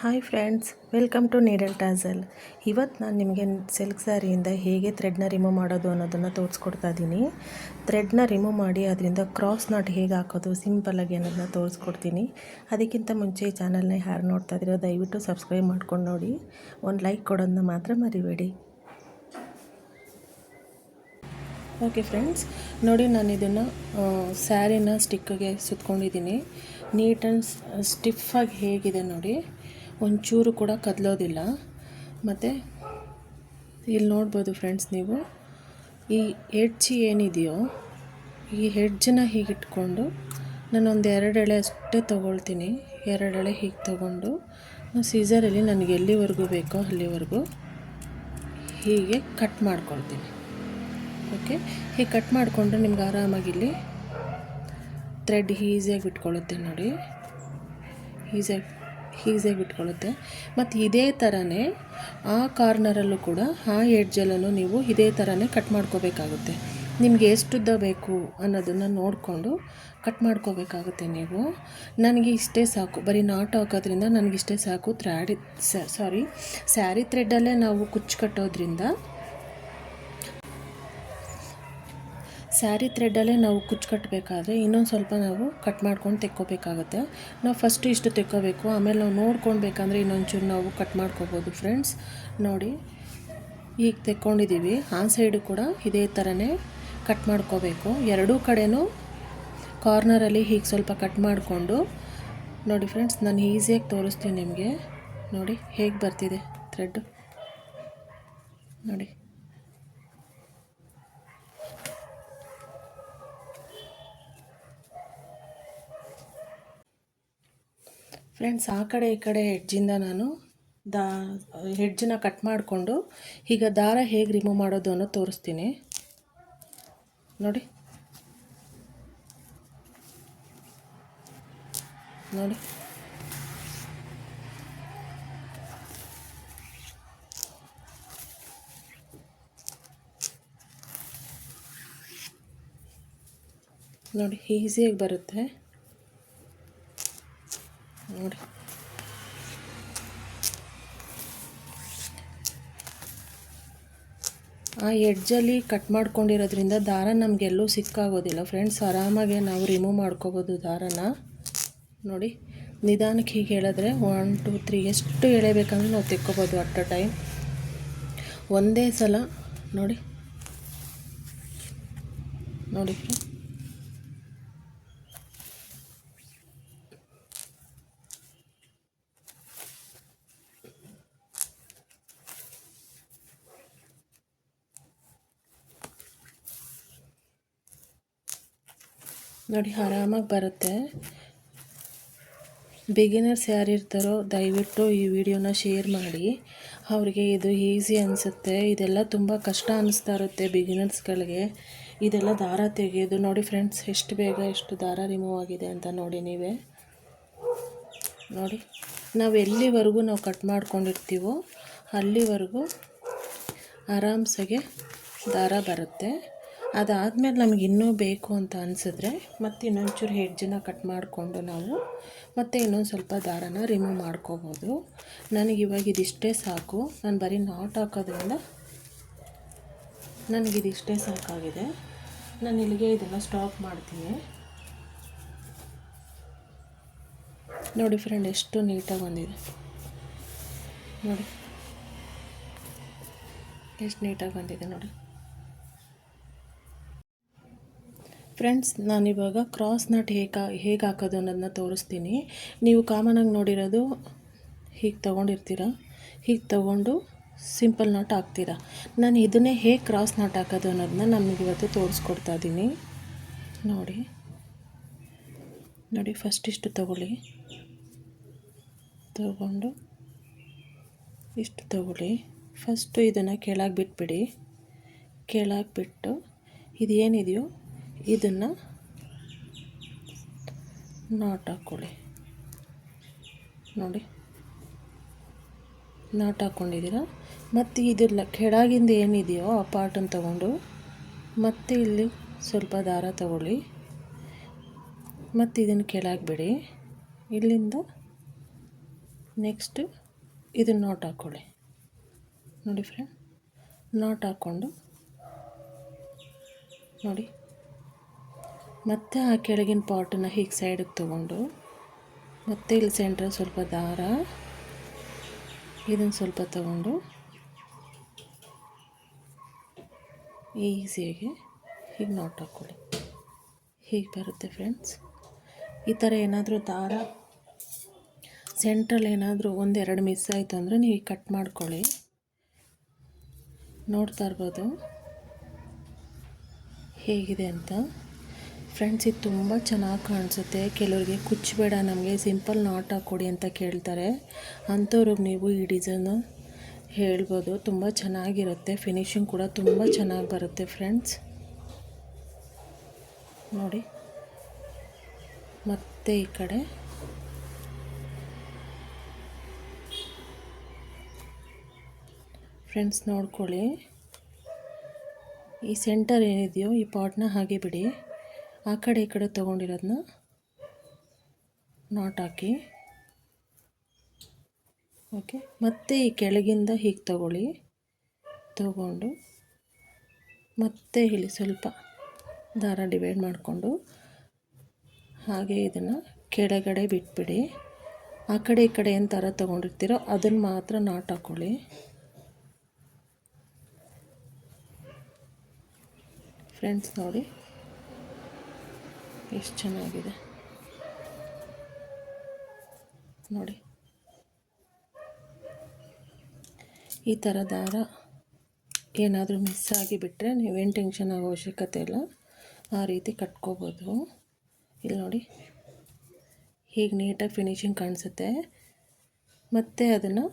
Hi friends, welcome to needle tassel ಇವತ್ತು ನಾನು ನಿಮಗೆ ಸಿಲ್ಕ್ ಸ್ಯಾರಿಯಿಂದ ಹೇಗೆ ಥ್ರೆಡ್ನ ರಿಮೂವ್ ಮಾಡೋದು ಅನ್ನೋದನ್ನು ತೋರಿಸ್ಕೊಡ್ತಾ ಇದ್ದೀನಿ ಥ್ರೆಡ್ನ ರಿಮೂವ್ ಮಾಡಿ ಅದರಿಂದ ಕ್ರಾಸ್ ನಾಟ್ ಹೇಗೆ ಹಾಕೋದು ಸಿಂಪಲ್ಲಾಗಿ ಅನ್ನೋದನ್ನ ತೋರಿಸ್ಕೊಡ್ತೀನಿ. ಅದಕ್ಕಿಂತ ಮುಂಚೆ ಈ ಚಾನಲ್ನ ಯಾರು ನೋಡ್ತಾ ಇದ್ದೀರೋ ದಯವಿಟ್ಟು ಸಬ್ಸ್ಕ್ರೈಬ್ ಮಾಡ್ಕೊಂಡು ನೋಡಿ. ಒಂದು ಲೈಕ್ ಕೊಡೋದನ್ನ ಮಾತ್ರ ಮರಿಬೇಡಿ. ಓಕೆ ಫ್ರೆಂಡ್ಸ್ ನೋಡಿ ನಾನು ಇದನ್ನು ಸ್ಯಾರಿನ ಸ್ಟಿಕ್ಕಿಗೆ ಸುತ್ಕೊಂಡಿದ್ದೀನಿ. ನೀಟ್ ಆ್ಯಂಡ್ ಸ್ಟಿಫಾಗಿ ಹೇಗಿದೆ ನೋಡಿ. ಒಂಚೂರು ಕೂಡ ಕದಲೋದಿಲ್ಲ. ಮತ್ತು ಇಲ್ಲಿ ನೋಡ್ಬೋದು ಫ್ರೆಂಡ್ಸ್ ನೀವು, ಈ ಹೆಡ್ಜ್ ಏನಿದೆಯೋ, ಈ ಹೆಡ್ಜನ್ನ ಹೀಗೆ ಇಟ್ಕೊಂಡು ನಾನೊಂದು ಎರಡು ಎಳೆ ಅಷ್ಟೇ ತೊಗೊಳ್ತೀನಿ. ಎರಡು ಎಳೆ ಹೀಗೆ ತೊಗೊಂಡು ಸೀಸರಲ್ಲಿ ನನಗೆ ಎಲ್ಲಿವರೆಗೂ ಬೇಕೋ ಅಲ್ಲಿವರೆಗೂ ಹೀಗೆ ಕಟ್ ಮಾಡ್ಕೊಳ್ತೀನಿ. ಓಕೆ ಹೀಗೆ ಕಟ್ ಮಾಡಿಕೊಂಡ್ರೆ ನಿಮ್ಗೆ ಆರಾಮಾಗಿ ಇಲ್ಲಿ ಥ್ರೆಡ್ ಈಸಿಯಾಗಿ ಬಿಟ್ಕೊಳ್ಳುತ್ತೆ ನೋಡಿ. ಈಸಿಯಾಗಿ ಈಸಿಯಾಗಿ ಬಿಟ್ಕೊಳ್ಳುತ್ತೆ. ಮತ್ತು ಇದೇ ಥರನೇ ಆ ಕಾರ್ನರಲ್ಲೂ ಕೂಡ ಆ ಎಡ್ಜಲ್ಲೂ ನೀವು ಇದೇ ಥರನೇ ಕಟ್ ಮಾಡ್ಕೋಬೇಕಾಗುತ್ತೆ. ನಿಮಗೆ ಎಷ್ಟುದ್ದ ಬೇಕು ಅನ್ನೋದನ್ನು ನೋಡಿಕೊಂಡು ಕಟ್ ಮಾಡ್ಕೋಬೇಕಾಗುತ್ತೆ ನೀವು. ನನಗೆ ಇಷ್ಟೇ ಸಾಕು. ಬರೀ ನಾಟ್ ಹಾಕೋದ್ರಿಂದ ನನಗಿಷ್ಟೇ ಸಾಕು. ಥ್ರ್ಯಾಡಿ ಸಾರಿ ಸ್ಯಾರಿ ಥ್ರೆಡ್ಡಲ್ಲೇ ನಾವು ಕುಚ್ಚು ಕಟ್ಟೋದ್ರಿಂದ ಸ್ಯಾರಿ ಥ್ರೆಡ್ಡಲ್ಲೇ ನಾವು ಕುಚ್ಚು ಕಟ್ಟಬೇಕಾದ್ರೆ ಇನ್ನೊಂದು ಸ್ವಲ್ಪ ನಾವು ಕಟ್ ಮಾಡ್ಕೊಂಡು ತೆಕ್ಕೋಬೇಕಾಗುತ್ತೆ. ನಾವು ಫಸ್ಟು ಇಷ್ಟು ತೆಕ್ಕೋಬೇಕು, ಆಮೇಲೆ ನಾವು ನೋಡ್ಕೊಳ್ಬೇಕಂದ್ರೆ ಇನ್ನೊಂಚೂರು ನಾವು ಕಟ್ ಮಾಡ್ಕೋಬೋದು ಫ್ರೆಂಡ್ಸ್. ನೋಡಿ, ಈಗ ತೆಕ್ಕೊಂಡಿದ್ದೀವಿ. ಆ ಸೈಡು ಕೂಡ ಇದೇ ಥರನೇ ಕಟ್ ಮಾಡ್ಕೋಬೇಕು. ಎರಡೂ ಕಡೆಯೂ ಕಾರ್ನರಲ್ಲಿ ಹೀಗೆ ಸ್ವಲ್ಪ ಕಟ್ ಮಾಡಿಕೊಂಡು, ನೋಡಿ ಫ್ರೆಂಡ್ಸ್, ನಾನು ಈಸಿಯಾಗಿ ತೋರಿಸ್ತೀನಿ ನಿಮಗೆ. ನೋಡಿ, ಹೇಗೆ ಬರ್ತಿದೆ ಥ್ರೆಡ್. ನೋಡಿ. ಫ್ರೆಂಡ್ಸ್ ಆ ಕಡೆ ಈ ಕಡೆ ಹೆಡ್ಜಿಂದ ನಾನು ದಾ ಹೆಡ್ಜನ್ನ ಕಟ್ ಮಾಡಿಕೊಂಡು ಈಗ ದಾರ ಹೇಗೆ ರಿಮೂವ್ ಮಾಡೋದು ಅನ್ನೋ ತೋರಿಸ್ತೀನಿ. ನೋಡಿ. ನೋಡಿ. ನೋಡಿ ಈಸಿಯಾಗಿ ಬರುತ್ತೆ. ನೋಡಿ ಆ ಎಡ್ಜಲ್ಲಿ ಕಟ್ ಮಾಡ್ಕೊಂಡಿರೋದ್ರಿಂದ ದಾರ ನಮಗೆಲ್ಲೂ ಸಿಕ್ಕಾಗೋದಿಲ್ಲ. ಫ್ರೆಂಡ್ಸ್ ಆರಾಮಾಗೆ ನಾವು ರಿಮೂವ್ ಮಾಡ್ಕೋಬೋದು ದಾರನ. ನೋಡಿ, ನಿಧಾನಕ್ಕೆ ಹೀಗೆ ಹೇಳಿದ್ರೆ ಒನ್ ಟು ತ್ರೀ ಎಷ್ಟು ಎಳೆಬೇಕಂದ್ರೆ ನಾವು ತೆಕ್ಕೋಬೋದು ಅಟ್ ಅ ಟೈಮ್ ಒಂದೇ ಸಲ, ನೋಡಿ. ನೋಡಿ. ನೋಡಿ, ಆರಾಮಾಗಿ ಬರುತ್ತೆ. ಬಿಗಿನರ್ಸ್ ಯಾರಿರ್ತಾರೋ, ದಯವಿಟ್ಟು ಈ ವಿಡಿಯೋನ ಶೇರ್ ಮಾಡಿ. ಅವರಿಗೆ ಇದು ಈಸಿ ಅನಿಸುತ್ತೆ. ಇದೆಲ್ಲ ತುಂಬ ಕಷ್ಟ ಅನ್ನಿಸ್ತಾ ಇರುತ್ತೆ ಬಿಗಿನರ್ಸ್ಗಳಿಗೆ ಇದೆಲ್ಲ ದಾರ ತೆಗೆಯೋದು. ನೋಡಿ ಫ್ರೆಂಡ್ಸ್ ಎಷ್ಟು ಬೇಗ ಎಷ್ಟು ದಾರ ರಿಮೂವ್ ಆಗಿದೆ ಅಂತ ನೋಡಿ ನೀವೇ. ನೋಡಿ, ನಾವು ಎಲ್ಲಿವರೆಗೂ ನಾವು ಕಟ್ ಮಾಡ್ಕೊಂಡಿರ್ತೀವೋ ಅಲ್ಲಿವರೆಗೂ ಆರಾಮ್ಸಾಗೆ ದಾರ ಬರುತ್ತೆ. ಅದಾದಮೇಲೆ ನಮ್ಗೆ ಇನ್ನೂ ಬೇಕು ಅಂತ ಅನಿಸಿದ್ರೆ ಮತ್ತೆ ಇನ್ನೊಂಚೂರು ಹೆಡ್ಜನ್ನ ಕಟ್ ಮಾಡಿಕೊಂಡು ನಾವು ಮತ್ತೆ ಇನ್ನೊಂದು ಸ್ವಲ್ಪ ದಾರನ ರಿಮೂವ್ ಮಾಡ್ಕೋಬೋದು. ನನಗೆ ಇವಾಗ ಇದಿಷ್ಟೇ ಸಾಕು. ನಾನು ಬರೀ ನಾಟ್ ಹಾಕೋದ್ರಿಂದ ನನಗಿದಿಷ್ಟೇ ಸಾಕಾಗಿದೆ. ನಾನು ಇಲ್ಲಿಗೆ ಇದನ್ನು ಸ್ಟಾಪ್ ಮಾಡ್ತೀನಿ. ನೋಡಿ ಫ್ರೆಂಡ್ ಎಷ್ಟು ನೀಟಾಗಿ ಬಂದಿದೆ. ನೋಡಿ. ಎಷ್ಟು ನೀಟಾಗಿ ಬಂದಿದೆ ನೋಡಿ. ಫ್ರೆಂಡ್ಸ್ ನಾನಿವಾಗ ಕ್ರಾಸ್ ನಟ್ ಹೇಗೆ ಹೇಗೆ ಹಾಕೋದು ಅನ್ನೋದನ್ನ ತೋರಿಸ್ತೀನಿ. ನೀವು ಕಾಮನಾಗಿ ನೋಡಿರೋದು ಹೀಗೆ ತೊಗೊಂಡಿರ್ತೀರ? ಹೀಗೆ ತೊಗೊಂಡು ಸಿಂಪಲ್ ನಾಟ್ ಹಾಕ್ತೀರಾ? ನಾನು ಇದನ್ನೇ ಹೇಗೆ ಕ್ರಾಸ್ ನಾಟ್ ಹಾಕೋದು ಅನ್ನೋದನ್ನ ನಮಗೆ ಇವತ್ತು ತೋರಿಸ್ಕೊಡ್ತಾ ಇದ್ದೀನಿ ನೋಡಿ. ನೋಡಿ ಫಸ್ಟ್ ಇಷ್ಟು ತಗೊಳ್ಳಿ. ತಗೊಂಡು ಇಷ್ಟು ತಗೊಳ್ಳಿ. ಫಸ್ಟು ಇದನ್ನು ಕೆಳಗೆ ಬಿಟ್ಬಿಡಿ. ಕೆಳಗೆ ಬಿಟ್ಟು ಇದೇನಿದೆಯೋ ಇದನ್ನು ನಾಟ್ ಹಾಕ್ಕೊಳ್ಳಿ ನೋಡಿ. ನಾಟ್ ಹಾಕ್ಕೊಂಡಿದ್ದೀರ ಮತ್ತು ಇದೆಲ್ಲ ಕೆಳಗಿಂದ ಏನಿದೆಯೋ ಆ ಪಾರ್ಟನ್ನು ತಗೊಂಡು ಮತ್ತೆ ಇಲ್ಲಿ ಸ್ವಲ್ಪ ದಾರ ತಗೊಳ್ಳಿ. ಮತ್ತು ಇದನ್ನು ಕೆಳಗೆ ಇಲ್ಲಿಂದ ನೆಕ್ಸ್ಟ್ ಇದನ್ನು ನಾಟ್ ಹಾಕ್ಕೊಳ್ಳಿ ನೋಡಿ ಫ್ರೆಂಡ್ ನಾಟ್ ಹಾಕ್ಕೊಂಡು ನೋಡಿ. ಮತ್ತೆ ಆ ಕೆಳಗಿನ ಪಾಟನ್ನು ಹೀಗೆ ಸೈಡಿಗೆ ತೊಗೊಂಡು, ಮತ್ತೆ ಇಲ್ಲಿ ಸೆಂಟ್ರ್ ಸ್ವಲ್ಪ ದಾರ, ಇದನ್ನು ಸ್ವಲ್ಪ ತಗೊಂಡು ಈಸಿಯಾಗಿ ಹೀಗೆ ನಾಟ್ ಹಾಕ್ಕೊಳ್ಳಿ ಹೀಗೆ ಬರುತ್ತೆ ಫ್ರೆಂಡ್ಸ್ ಈ ಥರ ಏನಾದರೂ ದಾರ ಸೆಂಟ್ರಲ್ಲಿ ಏನಾದರೂ ಒಂದೆರಡು ಮಿಸ್ ಆಯಿತು ಅಂದರೆ ನೀವು ಕಟ್ ಮಾಡ್ಕೊಳ್ಳಿ. ನೋಡ್ತಾ ಇರ್ಬೋದು. ಹೇಗಿದೆ ಅಂತ. ಫ್ರೆಂಡ್ಸ್, ಇದು ತುಂಬ ಚೆನ್ನಾಗಿ ಕಾಣಿಸುತ್ತೆ. ಕೆಲವರಿಗೆ ಕುಚ್ಚಬೇಡ ನಮಗೆ ಸಿಂಪಲ್ ನಾಟ್ ಹಾಕ್ಕೊಡಿ ಅಂತ ಕೇಳ್ತಾರೆ. ಅಂಥವ್ರಿಗೆ ನೀವು ಈ ಡಿಸೈನ್ ಹೇಳ್ಬೋದು. ತುಂಬ ಚೆನ್ನಾಗಿರುತ್ತೆ. ಫಿನಿಶಿಂಗ್ ಕೂಡ ತುಂಬ ಚೆನ್ನಾಗಿ ಬರುತ್ತೆ ಫ್ರೆಂಡ್ಸ್. ನೋಡಿ. ಮತ್ತೆ ಈ ಕಡೆ. ಫ್ರೆಂಡ್ಸ್, ನೋಡ್ಕೊಳ್ಳಿ. ಈ ಸೆಂಟರ್ ಏನಿದೆಯೋ ಈ ಪಾಟ್ನ ಹಾಗೆ ಬಿಡಿ. ಆ ಕಡೆ ಈ ಕಡೆ ತೊಗೊಂಡಿರೋದನ್ನ ನಾಟ್ ಹಾಕಿ. ಓಕೆ ಮತ್ತೆ ಈ ಕೆಳಗಿಂದ ಹೀಗೆ ತಗೊಳ್ಳಿ. ತಗೊಂಡು ಮತ್ತೆ ಇಲ್ಲಿ ಸ್ವಲ್ಪ ದಾರ ಡಿವೈಡ್ ಮಾಡಿಕೊಂಡು ಹಾಗೆ ಇದನ್ನು ಕೆಳಗಡೆ ಬಿಟ್ಬಿಡಿ. ಆ ಕಡೆ ಈ ಕಡೆ ಏನು ಥರ ತೊಗೊಂಡಿರ್ತೀರೋ ಅದನ್ನು ಮಾತ್ರ ನಾಟ್ ಹಾಕ್ಕೊಳ್ಳಿ ಫ್ರೆಂಡ್ಸ್ ನೋಡಿ. ಎಷ್ಟು ಚೆನ್ನಾಗಿದೆ. ನೋಡಿ. ಈ ಥರ ದಾರ ಏನಾದರೂ ಮಿಸ್ ಆಗಿಬಿಟ್ರೆ ನೀವೇನು ಟೆನ್ಷನ್ ಆಗೋ ಅವಶ್ಯಕತೆ ಇಲ್ಲ. ಆ ರೀತಿ ಕಟ್ಕೋಬೋದು. ಇಲ್ಲಿ ನೋಡಿ. ಹೀಗೆ ನೀಟಾಗಿ ಫಿನಿಶಿಂಗ್ ಕಾಣಿಸುತ್ತೆ. ಮತ್ತು ಅದನ್ನು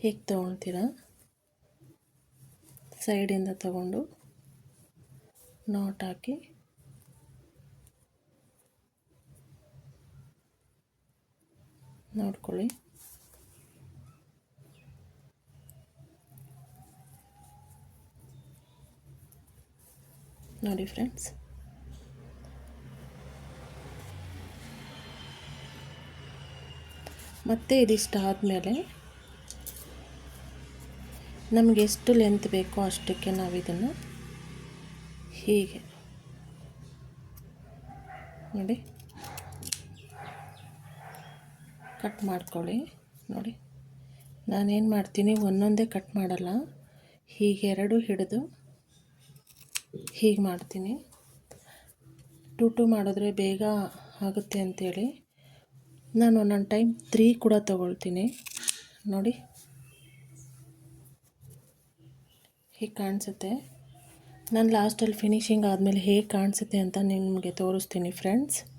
ಹೇಗೆ ತೊಗೊಳ್ತೀರ? ಸೈಡಿಂದ ತಗೊಂಡು ನಾಟ್ ಹಾಕಿ. ನೋಡ್ಕೊಳ್ಳಿ. ನೋಡಿ ಫ್ರೆಂಡ್ಸ್. ಮತ್ತೆ ಇದಿಷ್ಟ ಆದಮೇಲೆ ನಮಗೆ ಎಷ್ಟು ಲೆಂತ್ ಬೇಕೋ ಅಷ್ಟಕ್ಕೆ ನಾವು ಇದನ್ನು ಹೀಗೆ ನೋಡಿ. ಕಟ್ ಮಾಡ್ಕೊಳ್ಳಿ. ನೋಡಿ. ನಾನೇನು ಮಾಡ್ತೀನಿ? ಒಂದೊಂದೇ ಕಟ್ ಮಾಡಲ್ಲ. ಹೀಗೆ ಎರಡು ಹಿಡಿದು ಹೀಗೆ ಮಾಡ್ತೀನಿ. ಟು ಟು ಮಾಡಿದ್ರೆ ಬೇಗ ಆಗುತ್ತೆ ಅಂಥೇಳಿ ನಾನು ಒಂದೊಂದು ಟೈಮ್ ತ್ರೀ ಕೂಡ ತಗೊಳ್ತೀನಿ. ನೋಡಿ. ಹೀಗೆ ಕಾಣಿಸುತ್ತೆ? ನಾನು ಲಾಸ್ಟಲ್ಲಿ ಫಿನಿಶಿಂಗ್ ಆದಮೇಲೆ ಹೇಗೆ ಕಾಣಿಸುತ್ತೆ ಅಂತ ನಿಮಗೆ ತೋರಿಸ್ತೀನಿ ಫ್ರೆಂಡ್ಸ್